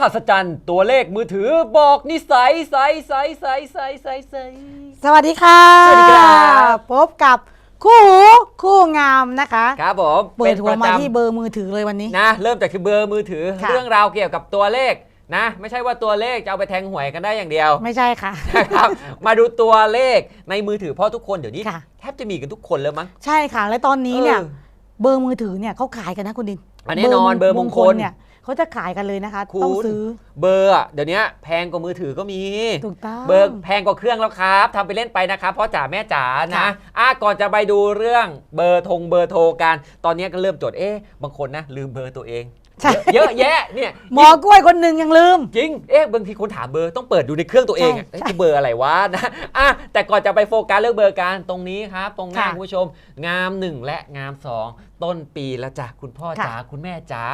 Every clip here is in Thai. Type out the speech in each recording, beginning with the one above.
หัศจรรย์ตัวเลขมือถือบอกนิสัยใสใสใสใสใสใส สวัสดีค่ะสวัสดีครับ พบกับคู่หูคู่งามนะคะครับผมเปิดหัวมาประจำที่เบอร์มือถือเลยวันนี้ นะ เริ่มจากคือเบอร์มือถือ ค่ะ เรื่องราวเกี่ยวกับตัวเลขนะ ไม่ใช่ว่าตัวเลขจะเอาไปแทงหวยกันได้อย่างเดียวไม่ใช่ค่ะ นะครับมาดูตัวเลขในมือถือเพราะทุกคนเดี๋ยวนี้ค่ะ แทบจะมีกันทุกคนแล้วมั้ง ใช่ค่ะ และตอนนี้เนี่ยออเบอร์มือถือเนี่ยเขาขายกันนะคุณดินอันแน่นอนเบอร์มงคล เนี่ย เขาจะขายกันเลยนะคะ คุณ ต้องซื้อ เบอร์อะเดี๋ยวนี้แพงกว่ามือถือก็มี ถูกต้อง เบอร์แพงกว่าเครื่องแล้วครับทำไปเล่นไปนะครับพ่อจ๋าแม่จ๋านะค่ะ อะก่อนจะไปดูเรื่องเบอร์ทงเบอร์โทรกัน ตอนนี้ก็เริ่มจดเอ๊ะบางคนนะ ลืมเบอร์ตัวเอง ใช่เยอะแยะเนี่ยหมอกล้วยคนหนึ่งยังลืม จริงเอ๊ะบางทีคนถามเบอร์ต้องเปิดดูในเครื่องตัวเองอะใช่เอ๊ะใช่เบอร์อะไรวะนะอะแต่ก่อนจะไปโฟกัสเรื่องเบอร์การตรงนี้ครับ ตรงหน้าค่ะคุณผู้ชม งาม1และงาม2 ต้นปีแล้วจ้ะคุณพ่อค่ะจ๋าคุณแม่จ๋า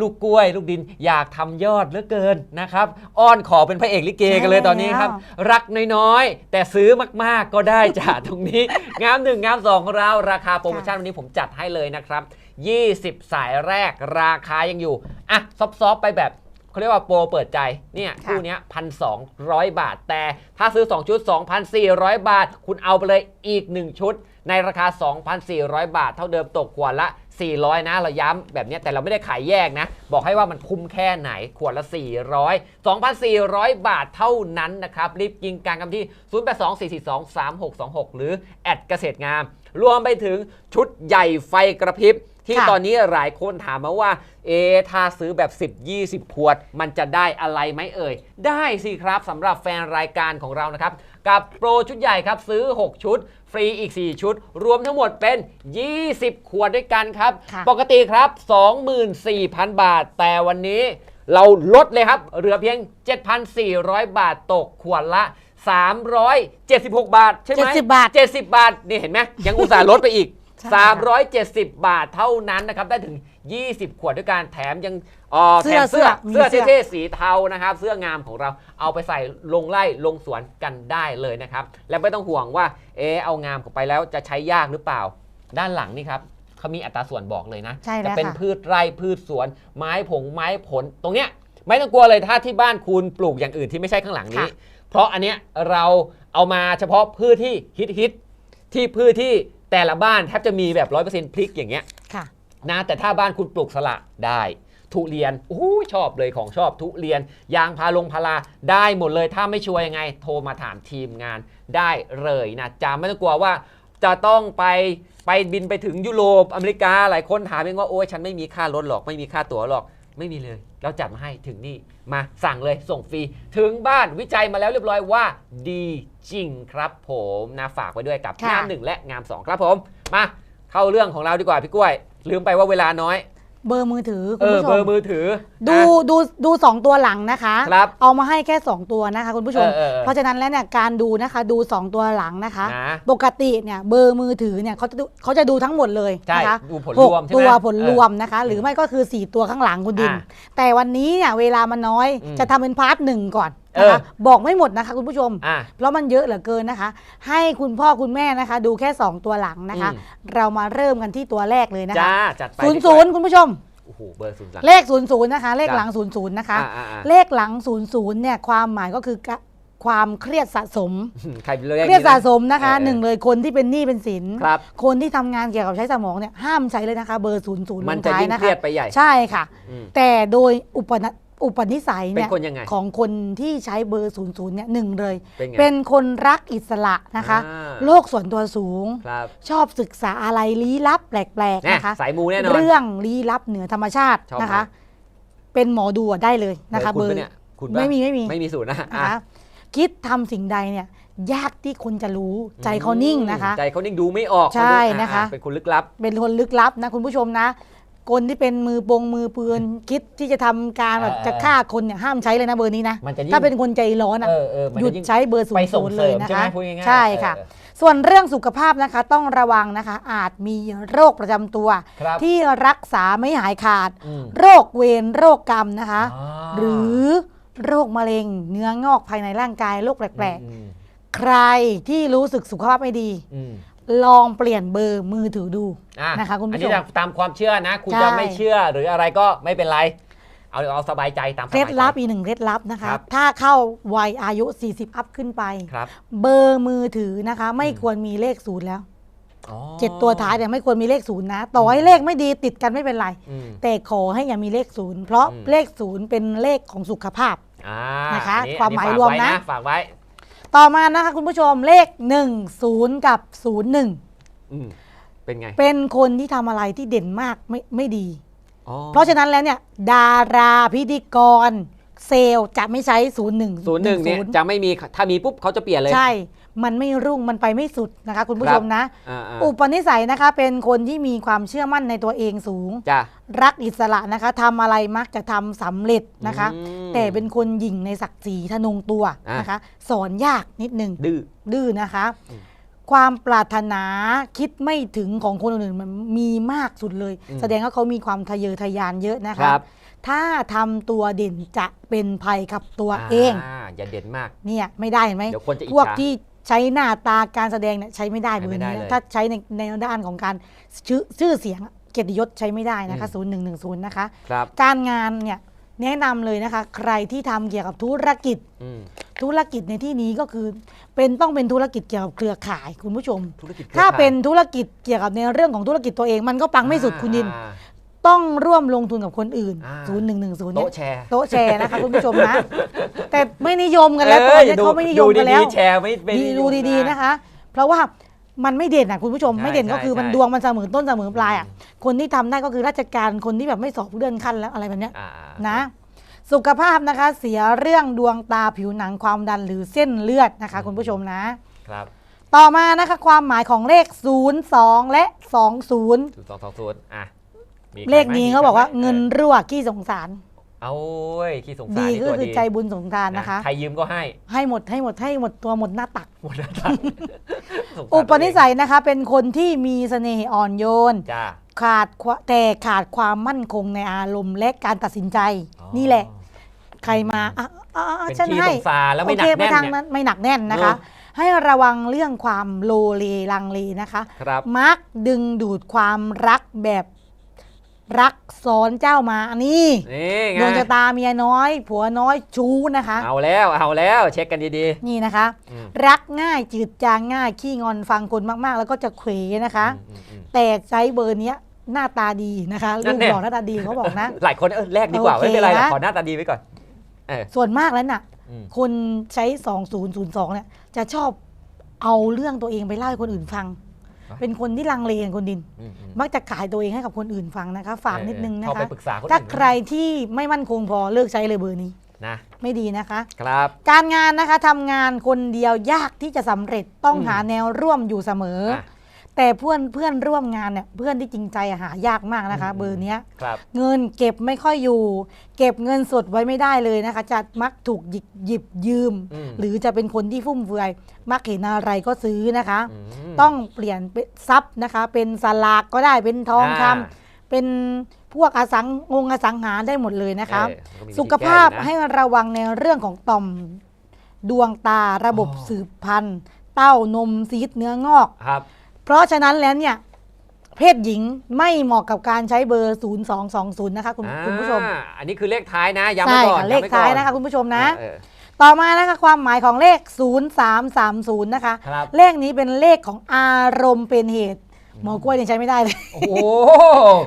ลูกกล้วย ลูกดินอยากทำยอดเหลือเกินนะครับ อ้อนขอเป็นพระเอกลิเกกันเลยตอนนี้ครับ รักน้อยๆ แต่ซื้อมากๆก็ได้จ้ะตรงนี้ งาม1งาม2ของเราราคาโปรโมชั่นวันนี้ผมจัดให้เลยนะครับ 20 สายแรกราคายังอยู่อะซอฟๆไปแบบเขาเรียกว่าโปรเปิดใจเนี่ยค่ะคู่เนี้ยพันสองบาท แต่ถ้าซื้อ 2 ชุด 2,400 บาท คุณเอาไปเลยอีก 1 ชุด ในราคา 2,400 บาท เท่าเดิมตกขวดละ 400 นะ เราย้ำแบบเนี้ยแต่เราไม่ได้ขายแยกนะ บอกให้ว่ามันคุ้มแค่ไหน ขวดละ 400 2,400 บาทเท่านั้นนะครับ รีบยิงการกันที่ 0824423626 หรือ แอดเกษตรงาม รวมไปถึงชุดใหญ่ไฟกระพริบที่ค่ะตอนนี้หลายคนถามมาว่า เอะถ้าซื้อแบบ 10 20 ขวด มันจะได้อะไรไหมเอ่ย ได้สิครับสำหรับแฟนรายการของเรานะครับ กับโปรชุดใหญ่ครับซื้อ 6 ชุด ฟรีอีก 4 ชุด รวมทั้งหมดเป็น 20 ขวดด้วยกันครับค่ะปกติครับ 24,000 บาท แต่วันนี้เราลดเลยครับ เหลือเพียง 7,400 บาทตกขวดละ 376 บาท ใช่ไหม70 บาท 70 บาท นี่เห็นไหมยังอุตส่าห์ลดไปอีก ใช่ค่ะ 370 บาทเท่านั้นนะครับ ได้ถึง 20 ขวดด้วยการแถมยังเอ่อแถเสื้อมเสื้อเสื้เสื้ออมีเสื้อเท่ๆสีเทานะครับ เสื้องามของเราเอาไปใส่ลงไล่ลงสวนกันได้เลยนะครับ และไม่ต้องห่วงว่า เออเอางามเข้าไปแล้วจะใช้ยากหรือเปล่า ด้านหลังนี่ครับเขามีอัตราส่วนบอกเลยนะ ใช่แล้วจะเป็นค่ะ พืชไร่พืชสวน ไม้ผงไม้ผลตรงเนี้ยไม่ต้องกลัวเลยถ้าที่บ้านคุณปลูกอย่างอื่นที่ไม่ใช่ข้างหลังนี้ ค่ะ เพราะอันเนี้ยเราเอามาเฉพาะพืชที่ฮิตฮิตๆที่พืชที่ แต่ละบ้านแทบจะมีแบบร้อยเปอร์เซ็นต์พลิกอย่างเงี้ยค่ะ นะแต่ถ้าบ้านคุณปลูกสละได้ ทุเรียนโอ้โหชอบเลยของชอบทุเรียน ยางพาลงพาราได้หมดเลยถ้าไม่ชัวร์ยังไง โทรมาถามทีมงานได้เลยนะจ๊ะไม่ต้องกลัวว่าจะต้องไปไปบินไปถึงยุโรปอเมริกาหลายคนถามเองว่าโอ้ยฉันไม่มีค่ารถหรอกไม่มีค่าตั๋วหรอก ไม่มีเลย เราจัดมาให้ถึงนี่ มาสั่งเลยส่งฟรี ถึงบ้านวิจัยมาแล้วเรียบร้อยว่า ดีจริงครับผมนะฝากไว้ด้วยกับงามหนึ่งและงามสองครับผม มาเข้าเรื่องของเราดีกว่าพี่กล้วย ลืมไปว่าเวลาน้อย เบอร์มือถือเอคุณอผู้ชเบอมร์มือถือดูนะ ดูดูสองตัวหลังนะคะ ครับเอามาให้แค่ 2 ตัวนะคะคุณผู้ชม เออเออเออเพราะฉะนั้นแล้วเนี่ยการดูนะคะดู 2 ตัวหลังนะคะ นะ ปกติเนี่ยเบอร์มือถือเนี่ยเขาจะดูเขาจะดูทั้งหมดเลยใช่นะคะดูผลหรกวมใช่ไหมตัวผลรวมเออนะคะ หรือไม่ก็คือ 4 ตัวข้างหลังคุณดิน อ่าแต่วันนี้เนี่ยเวลามันน้อยอืม จะทำเป็นพาร์ทหนึ่งก่อนนะคะเออบอกไม่หมดนะคะคุณผู้ชม อะ เพราะมันเยอะเหลือเกินนะคะ ให้คุณพ่อคุณแม่นะคะ ดูแค่ 2 ตัวหลังนะคะ อืม เรามาเริ่มกันที่ตัวแรกเลยนะคะจ้าจัดไปศูนย์พี่กศูล้วนย์คุณผู้ชม โอ้โหเบอร์ศูนย์หลัง เลขศูนย์ศูนย์นะคะ เลขจ้ะหลังศูนย์ศูนย์นะคะอ่าอ่าอ่า เลขหลังศูนย์ศูนย์เนี่ยความหมายก็คือความเครียดสะสม ใครเลขเครียดนี้สะนะสมนะคะเออเออหนึ่งเลยคนที่เป็นหนี้เป็นสิน ครับ คนที่ทำงานเกี่ยวกับใช้สมองเนี่ยห้ามใช้เลยนะคะ เบอร์ศูนย์ศูนย์ลมันงจะท้ายยิ่งนะเครีคะยดไปใหญ่ ใช่ค่ะ อืมแต่โดยอุปน อุปนิสัยเป็นเนี่ยคนยังไง ของคนที่ใช้เบอร์ศูนย์ศูนย์เนี่ยหนึ่งเลย เป็นไงเป็นคนรักอิสระนะคะ อ่า โลกส่วนตัวสูง ครับชอบศึกษาอะไรลี้ลับแปลกๆแน่นะคะ สายมูแน่นอน เรื่องลี้ลับเหนือธรรมชาติชอบนะคะ มาก เป็นหมอดูอะได้เลยนะคะเบเบออร์ร์คุณปะเนี่ยคุณปะไม่มีไม่มี ไม่มีศูนย์นะนะอะคะคิดทำสิ่งใดเนี่ยยากที่คนจะรู้ใจเขานิ่งนะคะ ใจเขานิ่งดูไม่ออกใช่เขาดูอ่นะคะ เป็นคนลึกลับ เป็นคนลึกลับนะคุณผู้ชมนะ คนที่เป็นมือปงมือปืนคิดที่จะทำการแบบเออจะฆ่าคนเนี่ยห้ามใช้เลยนะเบอร์นี้นะมันจะยิ่งถ้าเป็นคนใจร้อนอะเออเออมันหยุจะดยิ่งใช้เบอร์ศูไปนย์ส่ศูงนย์เสเลริยมนะใช่ไหมคะพูดง่ายๆใช่ค่ะเออ ส่วนเรื่องสุขภาพนะคะต้องระวังนะคะ อาจมีโรคประจำตัว ครับ ที่รักษาไม่หายขาด อืมโรคเวรโรคกรรมนะคะ อ่าหรือโรคมะเร็ง เนื้องอกภายในร่างกายโรคแปลกอืมๆ ใครที่รู้สึกสุขภาพไม่ดี อืม ลองเปลี่ยนเบอร์มือถือดูอะนะคะคุณผู้ชม อันนี้ตามความเชื่อนะ คุณใช่จะไม่เชื่อหรืออะไรก็ไม่เป็นไร เอาเอาสบายใจตามสเคล็บาดยใจลับอีกหนึ่งเคล็ดลับนะคะครับถ้าเข้าวัยอายุ 40 อัพขึ้นไปครับเบอร์มือถือนะคะ ไม่อืมควรมีเลขศูนย์แล้วอ๋อเจ็ดตัวท้ายเนี่ยไม่ควรมีเลขศูนย์นะ ต่อให้เลขไม่ดีติดกันไม่เป็นไรอืมแต่ขอให้อย่ามีเลขศูนย์เพราะอืมเลขศูนย์เป็นเลขของสุขภาพอ่านะคะอัความหมายอัรวมฝกไนะฝากไว้ ต่อมานะคะคุณผู้ชมเลข 1 0 กับ 01 อืมเป็นไงเป็นคนที่ทำอะไรที่เด่นมากไม่ไม่ดี อ๋อเพราะฉะนั้นแล้วเนี่ย ดาราพิธีกร เซลล์จะไม่ใช้ 01 ศูนย์หนึ่งเนี่ยจะไม่มีถ้ามีปุ๊บเขาจะเปลี่ยนเลย ใช่ มันไม่รุ่งมันไปไม่สุดนะคะ คุณผู้ชมนะ อ่าๆอุปนิสัยนะคะ เป็นคนที่มีความเชื่อมั่นในตัวเองสูง จ้ะรักอิสระนะคะทำอะไรมักจะทำสำเร็จนะคะ อืม แต่เป็นคนหยิ่งในศักดิ์ศรีทะนงตัวอะ นะคะ สอนยากนิดนึง ดื้อ ดื้อนะคะ อืมความปรารถนาคิดไม่ถึงของคนอื่นมันมีมากสุดเลย อืม แสดงว่าเขามีความทะเยอทะยานเยอะนะคคะ รับถ้าทำตัวเด่นจะเป็นภัยกับตัวเองาอย่าเด่นมาก เนี่ยไม่ได้เห็นไหมเดี๋ยวคนจะอิจพวกฉา ที่ ใช้หน้าตาการแสดงเนี่ยใช้ไม่ได้ใช้เบอไม่ร์ได้นี้เลยถ้าใช้ในในด้านของการชื่อชื่อเสียงเกียรติยศใช้ไม่ได้นะคะอืมศูนย์หนึ่งหนึ่งศูนย์นะคะ ครับการงานเนี่ยแนะนำเลยนะคะ ใครที่ทำเกี่ยวกับธุรกิจ อืมธุรกิจในที่นี้ก็คือ เป็นต้องเป็นธุรกิจเกี่ยวกับเครือข่ายคุณผู้ชม ธุรกิจครือถ้าข่ยเป็นธุรกิจเกี่ยวกับในเรื่องของธุรกิจตัวเองมันก็ปังไม่สุดคุณดิน อ่า ต้องร่วมลงทุนกับคนอื่น อ่าศูนย์หนึ่งหนึ่งศูนย์โต๊ะแชร์โต๊ะแชร์นะคะคุณผู้ชมนะ แต่ไม่นิยมกันแล้วตอนนี้เขาไม่นิยมกันแล้วดูดีๆแชร์ไม่ไม่ดีนิยมดูดีๆนะคะ เพราะว่ามันไม่เด่นอะคุณผู้ชมใช่ไม่เด่นก็คือใช่มันใช่ดวงมันเสมอต้นเสมอปลายอะอืมคนที่ทำได้ก็คือราชการคนที่แบบไม่สอบเลื่อนขั้นแล้วอะไรแบบเนี้ย อ่านะ สุขภาพนะคะเสียเรื่องดวงตาผิวหนังความดันหรือเส้นเลือดนะคะ คุณผู้ชมนะ ครับต่อมานะคะความหมายของเลข 0 2 และ 20 ศูนย์สองสองศูนย์อะมีใคร เลขนี้ไหมเขาบอกว่ามีใครไหมเงินรั่วขี้สงสาร เอาเว้ยขี้สงสารดีนี่ก็ตัวคือดีใจบุญสงสารนะคะ ใครยืมก็ให้ ให้หมดให้หมดให้หมดตัวหมดหน้าตัก หมดแล้วจ้ะสงสารอุปนิสัยนะคะ เป็นคนที่มีเสน่ห์อ่อนโยน จ้า ขาดควแต่ขาดความมั่นคงในอารมณ์และการตัดสินใจนี่แหละ ใครมาอะอะอะเป็นฉันขี้ให้สงสารแล้วไม่หนัโอกเคแน่นทางเนี่ย นั้นไม่หนักแน่นนะคะเออให้ระวังเรื่องความโลเลลังเลนะคะ ครับ มักดึงดูดความรักแบบ รักซ้อนเจ้ามานี่นี่ไงดวงชะตาเมียน้อย ผัวน้อยชู้นะคะ เอาแล้วเอาแล้วเช็คกันดีนี่นะคะๆอืม รักง่ายจืดจางง่ายขี้งอนฟังคนมากๆ แล้วก็จะเขวนะคะ อืมอืม แต่ใช้เบอร์เนี้ยหน้าตาดีนะคะนั่ลูนกแน่ หล่อหน้าตาดีเขาบอกนะ หลายคนเออแลกดีกว่าโอเคไม่เป็นไรหรอกนะ ขอหน้าตาดีไว้ก่อนเออส่วนมากแล้วน่ะ อืมคนใช้ 2002เนี่ยจะชอบเอาเรื่องตัวเองไปเล่าให้คนอื่นฟัง เป็นคนที่ลังเลกันคนดินอืมอืมมักจะขายตัวเองให้กับคนอื่นฟังนะคะ ฝากนิดนึงนะเข้าไปคะ ปรึกษาคนอื่นถ้าใครที่ไม่มั่นคงพอเลิกใช้เลยเบอร์นี้ นะไม่ดีนะคะ ครับ การงานนะคะทำงานคนเดียวยากที่จะสำเร็จต้องอืม หาแนวร่วมอยู่เสมออะ แต่เพื่อนเพื่อนร่วมงานเนี่ยเพื่อนที่จริงใจอะหายากมากนะคะอืมเบอร์เนี้ยครับ เงินเก็บไม่ค่อยอยู่ เก็บเงินสดไว้ไม่ได้เลยนะคะ จะมักถูกหยิบหยิบยืม อืม หรือจะเป็นคนที่ฟุ่มเฟือย มักเห็นอะไรก็ซื้อนะคะ มต้องเปลี่ยนเป็นทรัพย์นะคะ เป็นสลากก็ได้เป็นทองคำอ่าเป็นพวกอสังงงอสังหาได้หมดเลยนะคะ เออมันก็มีสุขภาพวิธีแก้ให้อยู่นะระวังในเรื่องของต่อม ดวงตาระบบอ๋อ สืบพันธุ์ เต้านมซีดเนื้องอก ครับ เพราะฉะนั้นแล้วเนี่ยเพศหญิงไม่เหมาะกับการใช้เบอร์ 0220 นะคะคุณคุณผู้ชมอ่าอันนี้คือเลขท้ายนะย้ำใช่ไว้ก่อนค่ะเลขำไว้ก่อท้ายนะคะคุณผู้ชมนะเออต่อมานะคะความหมายของเลข 0330 นะคะครับเลขนี้เป็นเลขของอารมณ์เป็นเหตุ หมอกล้วยเนี่ยใช้ไม่ได้เลย โอ้โห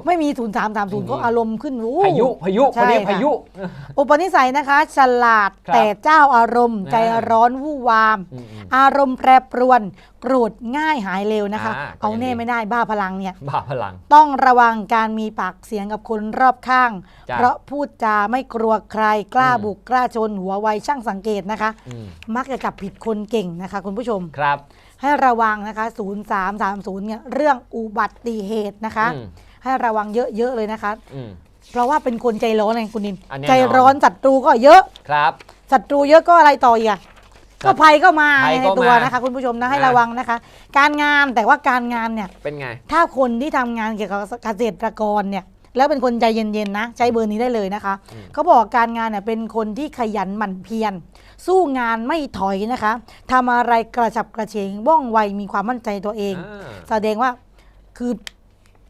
ไม่มี0330ก็อารมณ์ขึ้นโอ้พายุพายุใช่คนนี้ค่ะพายุ อุปนิสัยนะคะ ฉลาดครับแต่เจ้าอารมณ์อ่าใจร้อนวู่วามอืมอืมอารมณ์แปรปรวนโกรธง่ายหายเร็วนะคะอ่าเอาก็ยังแน่ดีไม่ได้บ้าพลังเนี่ยบ้าพลัง ต้องระวังการมีปากเสียงกับคนรอบข้างจ้ะเพราะพูดจาไม่กลัวใครกล้าอืมบุกกล้าชนหัวไวช่างสังเกตนะคะอืมมักจะจับผิดคนเก่งนะคะ คุณผู้ชมครับ ให้ระวังนะคะ0330เนี่ยเรื่องอุบัติเหตุนะคะอืมให้ระวังเยอะๆเลยนะคะอืมเพราะว่าเป็นคนใจร้อนไงคุณนินอันแน่นอนใจร้อนศัตรูก็เยอะครับศัตรูเยอะก็อะไรต่ออีกอะครัก็บภัยก็มาภัยในก็ตัวมานะคะ คุณผู้ชมนะให้นะระวังนะคะ การงานแต่ว่าการงานเนี่ยเป็นไง ถ้าคนที่ทำงานเกี่ยวกับเกษตรกรเนี่ย แล้วเป็นคนใจเย็นๆนะ ใช้เบอร์นี้ได้เลยนะคะอืมเขาบอกการงานเนี่ยเป็นคนที่ขยันหมั่นเพียรสู้งานไม่ถอยนะคะทำอะไรกระฉับกระเฉงว่องไวมีความมั่นใจตัวเองอ่าแสดงว่าคือ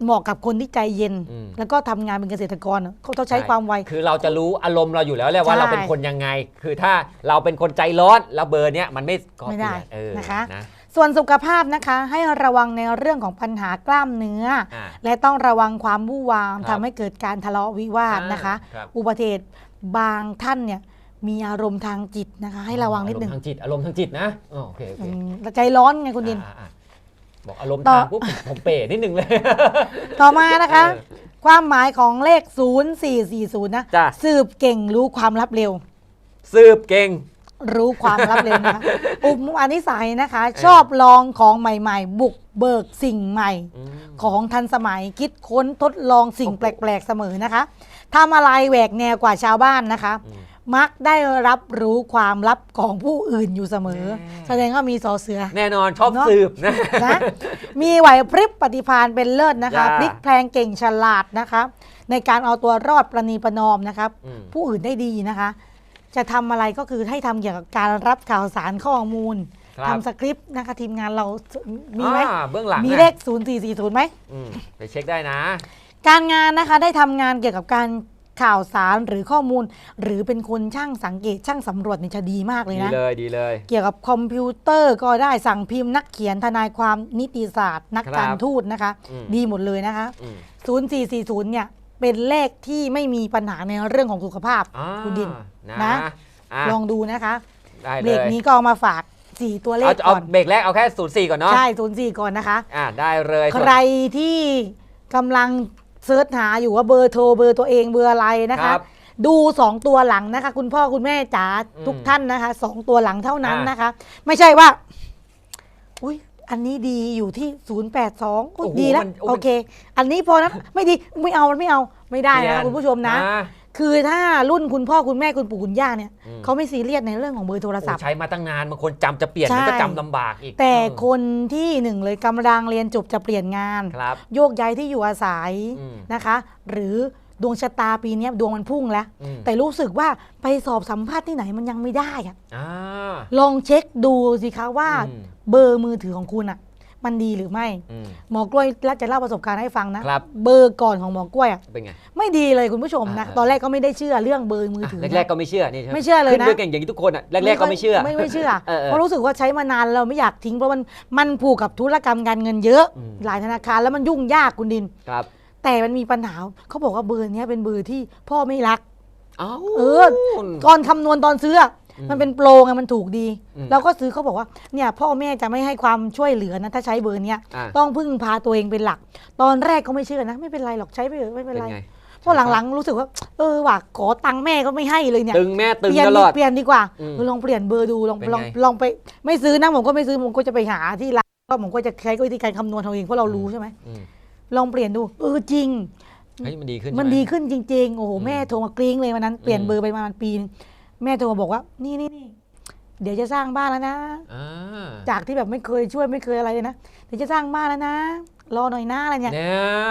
เหมาะกับคนที่ใจเย็นอืมแล้วก็ทำงานเป็นเกษตรกรอะเขาต้องใช้ความไว คือเราจะรู้อารมณ์เราอยู่แล้วแหละว่าใช่เราเป็นคนยังไง คือถ้าเราเป็นคนใจร้อนแล้วเบอร์เนี้ยมันไม่ก็ไม่ได้เปลี่ยนเออนะคะนะ ส่วนสุขภาพนะคะให้ระวังในเรื่องของปัญหากล้ามเนื้ออ่าและต้องระวังความวู่วามครับทำให้เกิดการทะเลาะวิวาทนะคะอ่าครับอุบัติเหตุบางท่านเนี่ยมีอารมณ์ทางจิตนะคะ ให้ระวังนิดหนึ่งอารมณ์ทางจิตอารมณ์ทางจิตนะอ๋อโอเคโอเคอืมแต่ใจร้อนไงคุณดินอ่าอ่าบอกอารมณ์ต่อทางปุ๊บผมเป๋นิดนึงเลย ต่อมานะคะเออความหมายของเลข 0440นะจ้ะสืบเก่งรู้ความลับเร็ว สืบเก่ง รู้ความลับเร็วนะคะอุปอนิสัยนะคะ ชอบลองของใหม่ ๆ บุกเบิกสิ่งใหม่ อืม ของทันสมัยคิดค้นทดลองสิ่งโอ้แโหปลก ๆ เสมอนะคะทำอะไรแหวกแนวกว่าชาวบ้านนะคะ อืม มักได้รับรู้ความลับของผู้อื่นอยู่เสมอ แน่ แสดงว่ามีสอเสือ แน่นอนชอบเนอะ สืบนะ นะมีไหวพริบปฏิภาณเป็นเลิศนะคะจ้า พลิกแพลงเก่งฉลาดนะคะ ในการเอาตัวรอดประนีประนอมนะครับอืม ผู้อื่นได้ดีนะคะ จะทำอะไรก็คือให้ทำเกี่ยวกับการรับข่าวสารข้อมูลครับทำสคริปต์นะคะทีมงานเรา มีไหมอ่าเบื้องหลังมีนะเลข 0440ไหมอืมไปเช็คได้นะ การงานนะคะได้ทำงานเกี่ยวกับการข่าวสารหรือข้อมูล หรือเป็นคนช่างสังเกตช่างสำรวจเนี่ยจะดีมากเลยดีนะเลยดีเลย เกี่ยวกับคอมพิวเตอร์ก็ได้สั่งพิมพ์นักเขียนทนายความนิติศาสตร์ นักการครับทูตนะคะอืมดีหมดเลยนะคะอืม0440เนี่ย เป็นเลขที่ไม่มีปัญหาในเรื่องของสุขภาพอ่าคุณดิน นะนะอะลองดูนะคะได้เบเลรยกนี้ก็เอามาฝาก 4 ตัวเลเอาขเอาก่อน เบรกแรกเอาแค่ศูนย์สี่ก่อนเนาะใช่04ก่อนนะคะ อ่าได้เลยใครที่กำลังเซิร์ชหาอยู่ว่าเบอร์โทรเบอร์ตัวเองเบอร์อะไรนะคคะ รับดู 2 ตัวหลังนะคะ คุณพ่อคุณแม่จ๋าอืมทุกท่านนะคะสองตัวหลังเท่านั้นอ่าน นะคะ ไม่ใช่ว่า อุ้ย อันนี้ดีอยู่ที่ 082อุ๊ยดีแล้วโอเค อันนี้พอนะไม่ดีไม่เอามันไม่เอาไม่ได้นะคะคุณผู้ชมนะ อ่า คือถ้ารุ่นคุณพ่อคุณแม่คุณปู่คุณย่าเนี่ยอืม เขาไม่ซีเรียสในเรื่องของเบอร์โทรศัพท์ โอ้ใช้มาตั้งนานบางคนจำจะเปลี่ยนใช่มันก็จำลำบากอีกแต่เออคนที่หนึ่งเลยกำลังเรียนจบจะเปลี่ยนงานครับ โยกย้ายที่อยู่อาศัยอืม นะคะ หรือดวงชะตาปีเนี้ยดวงมันพุ่งแล้ว อืมแต่รู้สึกว่าไปสอบสัมภาษณ์ที่ไหนมันยังไม่ได้อะอ่า ลองเช็คดูสิคะว่าอืม เบอร์มือถือของคุณอะมันดีหรือไม่ อืม หมอกล้วยจะเล่าประสบการณ์ให้ฟังนะครับ เบอร์ก่อนของหมอกล้วยอะเป็นไง ไม่ดีเลยคุณผู้ชมนะ อ่า ตอนแรกก็ไม่ได้เชื่อเรื่องเบอร์มืออะถือแรกนะๆก็ไม่เชื่อนี่ใช่ไหมไม่เชื่อเลยนะ ขึ้ด้วยเก่งอย่างนี้ทุกคนอะแรกๆก็ไม่เชื่อ ไม่ไม่เชื่อเออเออเพราะรู้สึกว่าใช้มานานเราไม่อยากทิ้งเพราะมันมันผูกกับธุรกรรมการเงินเยอะ อืม หลายธนาคารแล้วมันยุ่งยากคุณดิน ครับแต่มันมีปัญหาเขาบอกว่าเบอร์เนี้ยเป็นเบอร์ที่พ่อไม่รัก เอ้า เออ ก่อนคำนวณตอนซื้ออะอื มมันเป็นโปรไงมันถูกดีอืมเราก็ซื้อเขาบอกว่าเนี่ยพ่อแม่จะไม่ให้ความช่วยเหลือนะถ้าใช้เบอร์เนี้ยอะต้องพึ่งพาตัวเองเป็นหลัก ตอนแรกก็ไม่เชื่อนะ ไม่เป็นไรหรอกใช้ไปเถอะไม่เป็นเป็นไรไง เพราะหลังๆรู้สึกว่า เออว่ะขอตังค์แม่ก็ไม่ให้เลยเนี่ยตึงแม่ตึงเปลี่ยนตลดิอด เปลี่ยนดีกว่าอืมเออลองเปลี่ยนเบอร์ดูลองเป็นไง ลองลองไปไม่ซื้อนะผมก็ไม่ซื้อผมก็จะไปหาที่ร้านก็ผมก็จะใช้วิธีการคำนวณเอาเองเพราะเรารู้ใช่ไหมอืมลองเปลี่ยนดูเออจริง เฮ้ยมันดีขึ้นมันใช่ไหดีขึ้นจริง ๆ โอ้โห อืมแม่โทรมากริ้งเลยวันนั้น เปลี่ยนอืม เบอร์ไปประมาณปีนึง แม่โทรมาบอกว่า นี่นี่นี่เดี๋ยวจะสร้างบ้านแล้วนะ อ่าจากที่แบบไม่เคยช่วยไม่เคยอะไรเลยนะเดี๋ยวจะสร้างบ้านแล้วนะ รอหน่อยนะอะไรเนี่ยแน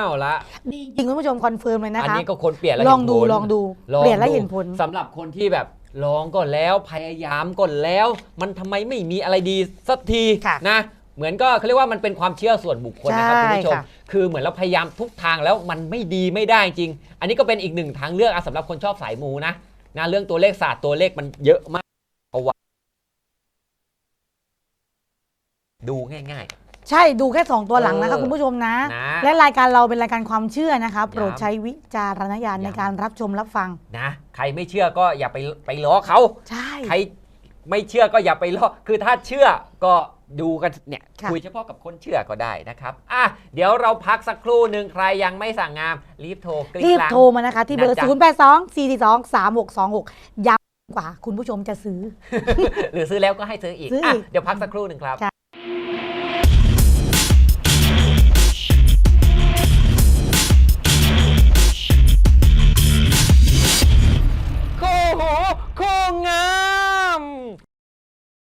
วละดีจริงคุณผู้ชมคอนเฟิร์มเลยนะอันคะนี้ก็คนเปลี่ยนแล้วลองดูเห็นผลองดูลองเปลี่ยนแล้วเห็นผล สำหรับคนที่แบบลองก่อนแล้วพยายามก่อนแล้ว มันทำไมไม่มีอะไรดีสักทีค่ะนะ เหมือนก็เขาเรียกว่ามันเป็นความเชื่อส่วนบุคคลนะครับใช่คุณผู้ชม ค่ะ คือเหมือนเราพยายามทุกทางแล้วมันไม่ดีไม่ได้จริง อันนี้ก็เป็นอีกหนึ่งทางเลือกอะสำหรับคนชอบสายมูนะ นะเรื่องตัวเลขศาสตร์ตัวเลขมันเยอะมากเอาไว้ดูง่าย ใช่ดูแค่ 2 ตัวหลังนะคะเออคุณผู้ชมนะ นะและรายการเราเป็นรายการความเชื่อนะคะ โปรดย้ำใช้วิจารณญาณในย้ำการรับชมรับฟัง ๆ นะ ใครไม่เชื่อก็อย่าไปไปล้อเขา ใช่ ใครไม่เชื่อก็อย่าไปล้อคือถ้าเชื่อก็ ดูกันเนี่ยค่ะ คุยเฉพาะกับคนเชื่อก็ได้นะครับอะเดี๋ยวเราพักสักครู่หนึ่งใครยังไม่สั่งงาม รีบโทรกลิ้งรีบกลาง โทรมานะคะ ที่เบอร์ นะจ๊ะ 0 8 2 4 4 2 3 6 2 6 ย้ำกว่าคุณผู้ชมจะซื้อ หรือซื้อแล้วก็ให้ซื้ออีกซื้ออีกะเดี๋ยวพักสักครู่หนึ่งครับ ค่ะ